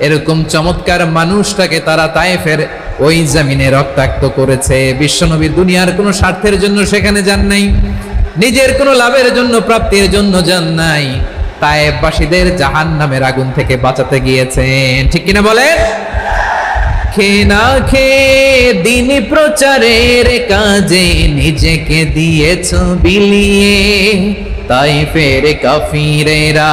এরকম চমৎকার মানুষটাকে তারা তায়েফের ওই জামিনে রক্তাক্ত করেছে। বিশ্বনবী দুনিয়ার কোনো স্বার্থের জন্য সেখানে যান নাই, নিজের কোনো লাভের জন্য, প্রাপ্তির জন্য যান নাই। তায়েববাসীদের জাহান নামের আগুন থেকে বাঁচাতে গিয়েছেন। ঠিক কিনা বলেন? খে না খে দিন প্রচারের কাজে নিজেকে দিয়েছ বিলিয়ে। তাই ফের কাফিরেরা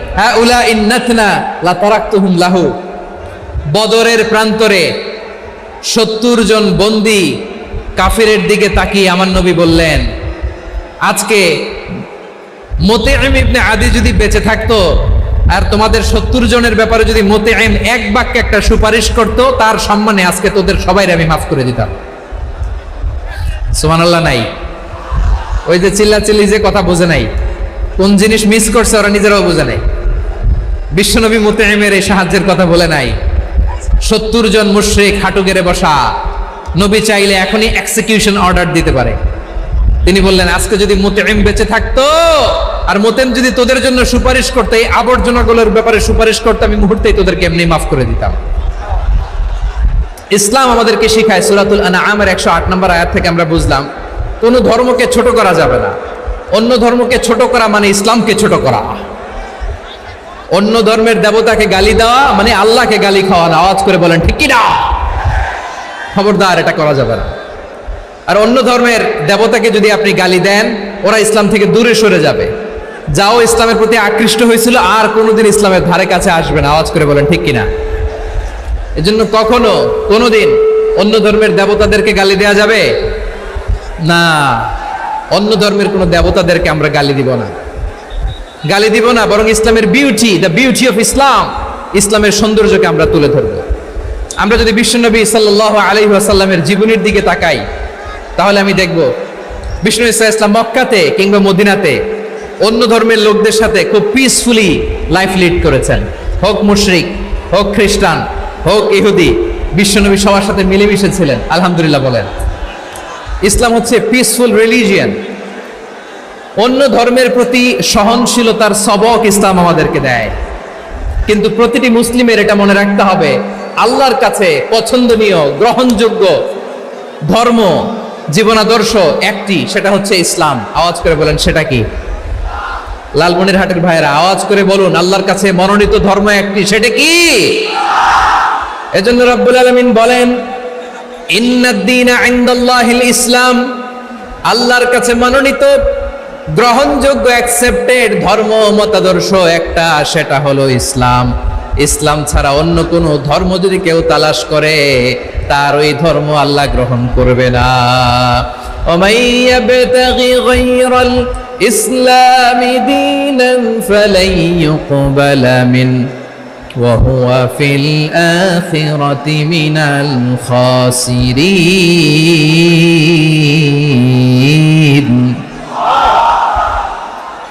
হাউলা ইন্নাতনা লা তারাকতুহুম লাহু। বদরের প্রান্তরে সত্তর জন বন্দি কাফিরের দিকে তাকিয়ে আমার নবী বললেন, আজকে মোতেম ইবনে আদি যদি বেঁচে থাকতো আর তোমাদের সত্তর জনের ব্যাপারে যদি মোতেম এক বাক্যে একটা সুপারিশ করত, তার সম্মানে আজকে তোদের সবাই আমি মাফ করে দিতাম। সুমানাল্লাহ নাই। ওই যে চিল্লা চিল্লি যে কথা বোঝে নাই। কোন জিনিস মিস করছে ওরা নিজেরাও বোঝে নাই। বিশ্বনবী মোতেমের এই সাহায্যের কথা বলে নাই। সত্তর জন মুশ্রিক হাঁটু গেড়ে বসা, নবী চাইলে এখনই এক্সিকিউশন অর্ডার দিতে পারে। তিনি বললেন, আজকে যদি মোতেম বেঁচে থাকতো, আর মোতেম যদি তোদের জন্য সুপারিশ করতো, এই আবর্জনাগুলোর ব্যাপারে সুপারিশ করতো, আমি মুহূর্তেই তোদেরকে এমনি মাফ করে দিতাম। ইসলাম আমাদেরকে শিখায়, সুরাতুল আনামের একশো আট নম্বর আয়াত থেকে আমরা বুঝলাম, কোনো ধর্মকে ছোট করা যাবে না। অন্য ধর্মকে ছোট করা মানে ইসলামকে ছোট করা। অন্য ধর্মের দেবতাকে গালি দেওয়া মানে আল্লাহকে গালি খাওয়ানো। আওয়াজ করে বলেন, ঠিক কি না? খবরদার, এটা করা যাবে না। আর অন্য ধর্মের দেবতাকে যদি আপনি গালি দেন, ওরা ইসলাম থেকে দূরে সরে যাবে। যাও, ইসলামের প্রতি আকৃষ্ট হয়েছিল, আর কোনোদিন ইসলামের ধারে কাছে আসবে না। আওয়াজ করে বলেন, ঠিক কিনা এজন্য কখনো, কোনোদিন অন্য ধর্মের দেবতাদেরকে গালি দেওয়া যাবে? না। অন্য ধর্মের কোনো দেবতাদেরকে আমরা গালি দিব না। গালি দিব না, বরং ইসলামের beauty the beauty of Islam ইসলামের সৌন্দর্যকে আমরা তুলে ধরব। আমরা যদি বিশ্বনবী সাল্লাহ আলি আসাল্লামের জীবনের দিকে তাকাই, তাহলে আমি দেখব বিষ্ণু ইসা ইসলাম মক্কাতে কিংবা মদিনাতে অন্য ধর্মের লোকদের সাথে খুব পিসফুলি লাইফ লিড করেছেন। হোক মুশরিক, হোক খ্রিস্টান, হোক ইহুদি, বিশ্বনবী সবার সাথে মিলেমিশে ছিলেন। আলহামদুলিল্লাহ বলেন। ইসলাম হচ্ছে পিসফুল রিলিজিয়ান অন্য ধর্মের প্রতি সহনশীলতার সবক ইসলাম আমাদেরকে দেয়। কিন্তু প্রতিটি মুসলিমের এটা মনে রাখতে হবে, আল্লাহর কাছে পছন্দনীয়, গ্রহণযোগ্য ধর্ম, জীবনাদর্শ একটি, সেটা হচ্ছে ইসলাম। আওয়াজ করে বলেন, সেটা কি? লালমনির হাটের ভাইয়েরা, আওয়াজ করে বলুন, আল্লাহর কাছে মনোনীত ধর্ম একটি, সেটা কি? এজন্য রব্বুল আলমিন বলেন, ইন্নাদ্দিন ইসলাম আল্লাহর কাছে মনোনীত গ্রহণযোগ্য অ্যাকসেপ্টেড ধর্ম মতাদর্শ একটা সেটা হলো ইসলাম ইসলাম ছাড়া অন্য কোনো ধর্ম যদি কেউ তালাশ করে তার ওই ধর্ম আল্লাহ গ্রহণ করবে না ومن يبتغي غير الإسلام دينا فلن يقبل منه وهو في الآخرة من الخاسرين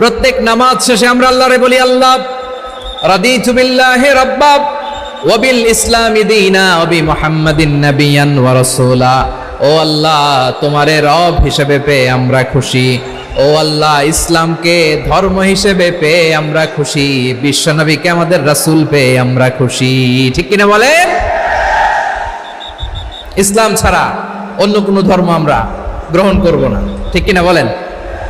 প্রত্যেক নামাজ শেষে আমরা আল্লাহরে বলি, আল্লাহ, রাদিতু বিল্লাহি রাব্বা, ওয়া বিল ইসলামি দীনা, ওয়া বি মুহাম্মাদিন নাবিয়ান ওয়া রাসূলা। ও আল্লাহ, তোমারে রব হিসেবে পেয়ে আমরা খুশি। ও আল্লাহ, ইসলামকে ধর্ম হিসেবে পেয়ে আমরা খুশি। বিশ্বনবীকে আমাদের রাসূল পেয়ে আমরা খুশি। ঠিক কিনা বলেন? ইসলাম ছাড়া অন্য কোনো ধর্ম আমরা গ্রহণ করব না। ঠিক কিনা বলেন?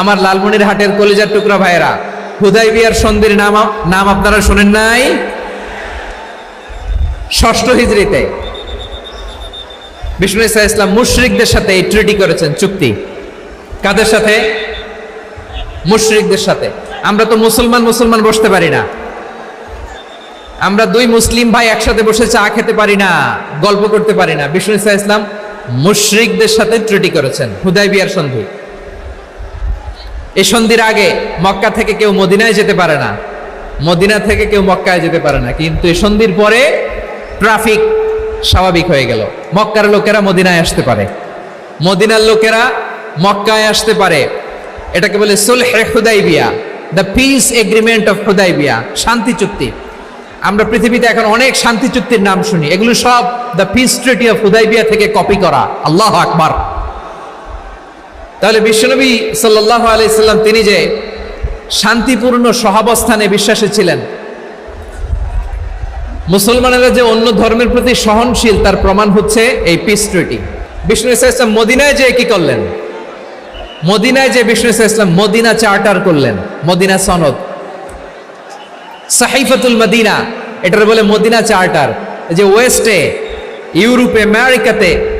আমার লালমনির হাটের কলিজার টুকরা ভাইয়েরা, হুদাই বিয়ার সন্ধির নাম নাম আপনারা শোনেন নাই? ষষ্ঠ হিজড়িতে বিষ্ণু ইসা ইসলাম মুশরিকদের সাথে এই ট্রিটি করেছেন, চুক্তি। কাদের সাথে? মুশরিকদের সাথে। আমরা তো মুসলমান মুসলমান বসতে পারি না। আমরা দুই মুসলিম ভাই একসাথে বসে চা খেতে পারি না, গল্প করতে পারি না। বিষ্ণু ইসা ইসলাম মুশরিকদের সাথে ট্রিটি করেছেন, হুদাই বিয়ার সন্ধি। এই সন্ধির আগে মক্কা থেকে কেউ মদিনায় যেতে পারে না। মদিনা থেকে কেউ মক্কায় যেতে পারে না। কিন্তু এই সন্ধির পরে ট্রাফিক স্বাভাবিক হয়ে গেল। মক্কার লোকেরা মদিনায় আসতে পারে। মদিনার লোকেরা মক্কায় আসতে পারে। এটাকে বলে সুলহে Hudaibiya, the peace agreement of Hudaibiya, শান্তি চুক্তি। আমরা পৃথিবীতে এখন অনেক শান্তি চুক্তির নাম শুনি। এগুলো সব the peace treaty of Hudaibiya থেকে কপি করা। আল্লাহ আকবার। তাহলে বিশ্বনবী সাল্লাহ আলাইসাল্লাম তিনি যে শান্তিপূর্ণ সহাবস্থানে বিশ্বাসী ছিলেন, মুসলমানেরা যে অন্য ধর্মের প্রতি সহনশীল, তার প্রমাণ হচ্ছে এই পিস ট্রিটি বিষ্ণু ইসলাম মদিনায় যে কি করলেন? মদিনায় যে বিষ্ণু ইসলাম মদিনা চার্টার করলেন, মদিনা সনদ। সাহিফাতুল মদিনা, এটার বলে মদিনা চার্টার। যে ওয়েস্টে, ইউরোপে, আমেরিকাতে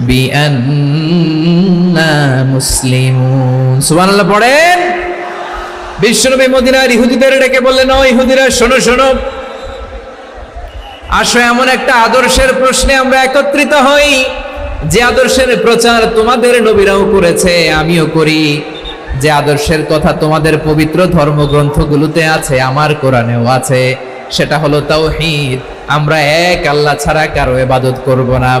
বিআন্না মুসলিমুন। সুবহানাল্লাহ, পড়েন। বিশ্বনবী ইহুদিদের ডেকে বললেন ইহুদিরা, শোনো শোনো। আসো, এমন একটা আদর্শের প্রশ্নে আমরা একত্রিত হই। যে আদর্শের প্রচার তোমাদের নবীরাও করেছে, আমিও করি। যে আদর্শের কথা তোমাদের পবিত্র ধর্মগ্রন্থগুলোতে আছে, আমার কোরআনেও আছে। সেটা হলো তাওহীদ। আমরা এক আল্লাহ ছাড়া কারও এবাদত করব না।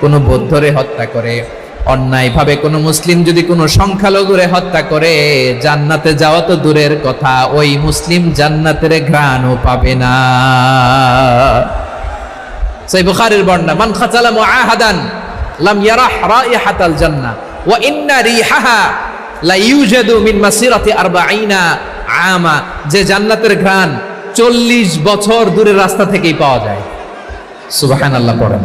কোনো বৌদ্ধরে হত্যা করে। অন্যায়ভাবে কোনো মুসলিম যদি কোনো সংখ্যালঘুরে হত্যা করে, জান্নাতে যাওয়া তো দূরের কথা, ওই মুসলিম জান্নাতের ঘ্রাণও পাবে না। সেই বুখারীর বর্ণনা, মান খাতালা মুআহাদান লাম ইয়ারাহ রাইহাতাল জান্নাহ, ওয়া ইন্না রিহাহা লা ইউজাদু মিন মাসিরাতি 40 আমা যে জান্নাতের ঘ্রাণ 40 বছর দূরের রাস্তা থেকেই পাওয়া যায়। সুবহানাল্লাহ, পড়েন।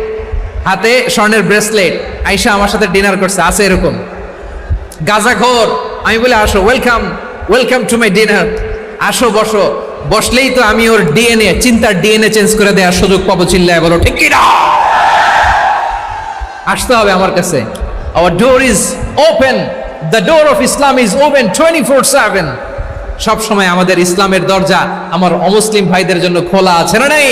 হাতে স্বর্ণের ব্রেসলেট আইসা আমার সাথে ডিনার করছে, আছে এরকম। গাজাখোর আমি বলে, আসো welcome welcome to my dinner আসো, বসো। বসলেই তো আমি ওর ডিএনএ চিন্তার ডিএনএ চেঞ্জ করে দেওয়ার সুযোগ পাবো, চিল্লায় বলো, ঠিক কিনা? আসতে হবে আমার কাছে। Our door is open the door of Islam is open twenty four seven সবসময় আমাদের ইসলামের দরজা আমার অমুসলিম ভাইদের জন্য খোলা আছে না নেই?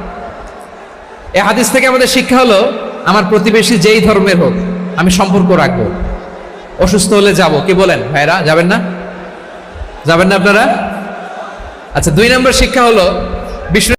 এই হাদিস থেকে আমাদের শিক্ষা হলো, আমার প্রতিবেশী যেই ধর্মের হোক, আমি সম্পর্ক রাখব। অসুস্থ হলে যাব। কি বলেন? ভাইরা, যাবেন না? যাবেন না আপনারা? আচ্ছা দুই নম্বর শিক্ষা হলো বিশ্ব